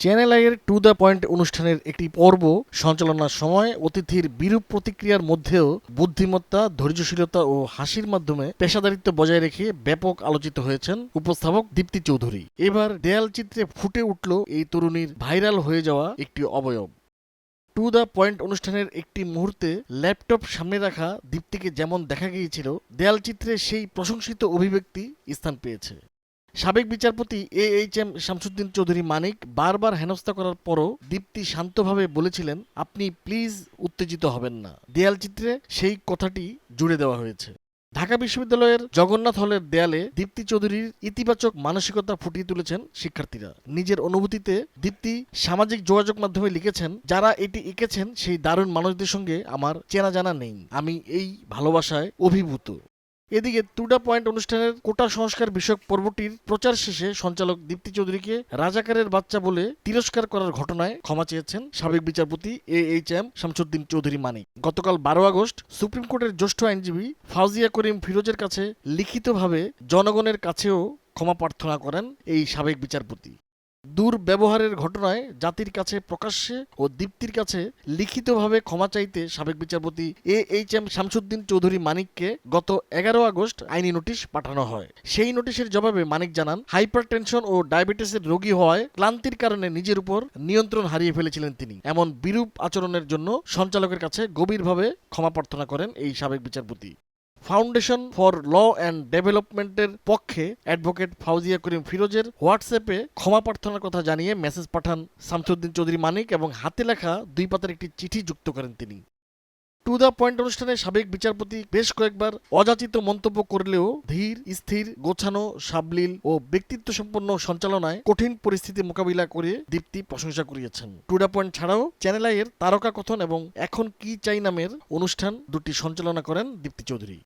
Channel আইয়ের two the point অনুষ্ঠানের একটি পর্ব সঞ্চালনার সময় অতিথির বিরূপ প্রতিক্রিয়ার মধ্যেও বুদ্ধিমত্তা, ধৈর্যশীলতা ও হাসির মাধ্যমে পেশাদারিত্ব বজায় রেখে ব্যাপক আলোচিত হয়েছেন উপস্থাপক দীপ্তি চৌধুরী। এবার দেয়াল চিত্রে ফুটে উঠল এই তরুণীর ভাইরাল হয়ে যাওয়া একটি অবয়ব। টু দ্য পয়েন্ট অনুষ্ঠানের একটি মুহূর্তে ল্যাপটপ সামনে রাখা দীপ্তিকে যেমন দেখা গিয়েছিল দেয়াল চিত্রে সেই প্রশংসিত অভিব্যক্তি স্থান পেয়েছে। সাবেক বিচারপতি A H M Shamsuddin Chowdhury Manik বারবার হেনস্থা করার পরও দীপ্তি শান্তভাবে বলেছিলেন, আপনি প্লিজ উত্তেজিত হবেন না। দেয়াল চিত্রে সেই কথাটি জুড়ে দেওয়া হয়েছে। ঢাকা বিশ্ববিদ্যালয়ের জগন্নাথ হলের দেয়ালে দীপ্তি চৌধুরীর ইতিবাচক মানসিকতা ফুটিয়ে তুলেছেন শিক্ষার্থীরা। নিজের অনুভূতিতে দীপ্তি সামাজিক যোগাযোগ মাধ্যমে লিখেছেন, যারা এটি এঁকেছেন, সেই দারুণ মানুষদের সঙ্গে আমার চেনা জানা নেই। আমি এই ভালোবাসায় অভিভূত। এদিকে টুডা পয়েন্ট অনুষ্ঠানের কোটা সংস্কার বিষয়ক পর্বটির প্রচার শেষে সঞ্চালক দীপ্তি চৌধুরীকে রাজাকারের বাচ্চা বলে তিরস্কার করার ঘটনায় ক্ষমা চেয়েছেন সাবেক বিচারপতি A H M Shamsuddin Chowdhury Manik গতকাল বারো আগস্ট সুপ্রিম কোর্টের জ্যেষ্ঠ আইনজীবী ফাউজিয়া করিম ফিরোজের কাছে লিখিতভাবে জনগণের কাছেও ক্ষমা প্রার্থনা করেন এই সাবেক বিচারপতি। দুর্ব্যবহারের ঘটনায় জাতির কাছে প্রকাশ্যে ও দীপ্তির কাছে লিখিতভাবে ক্ষমা চাইতে সাবেক বিচারপতি A H M Shamsuddin Chowdhury মানিককে গত এগারো আগস্ট আইনি নোটিশ পাঠানো হয়। সেই নোটিশের জবাবে মানিক জানান হাইপার টেনশন ও ডায়াবেটিসের রোগী হওয়ায় ক্লান্তির কারণে নিজের উপর নিয়ন্ত্রণ হারিয়ে ফেলেছিলেন তিনি। এমন বিরূপ আচরণের জন্য সঞ্চালকের কাছে গভীরভাবে ক্ষমা প্রার্থনা করেন এই সাবেক বিচারপতি। ফাউন্ডেশন ফর ল অ্যান্ড ডেভেলপমেন্টের পক্ষে অ্যাডভোকেট ফাউজিয়া করিম ফিরোজের হোয়াটসঅ্যাপে ক্ষমা প্রার্থনার কথা জানিয়ে মেসেজ পাঠান শামসুদ্দিন চৌধুরী মানিক এবং হাতে লেখা দুই পাতার একটি চিঠি যুক্ত করেন তিনি। টু দ্য পয়েন্ট অনুষ্ঠানে সাবেক বিচারপতি বেশ কয়েকবার অযাচিত মন্তব্য করলেও ধীর, স্থির, গোছানো, সাবলীল ও ব্যক্তিত্ব সম্পন্ন সঞ্চালনায় কঠিন পরিস্থিতি মোকাবিলা করে দীপ্তি প্রশংসা করিয়েছেন টু দ্য পয়েন্ট ছাড়াও চ্যানেল আইয়ের তারকা কথন এবং এখন কি চাই নামের অনুষ্ঠান দুটি সঞ্চালনা করেন দীপ্তি চৌধুরী।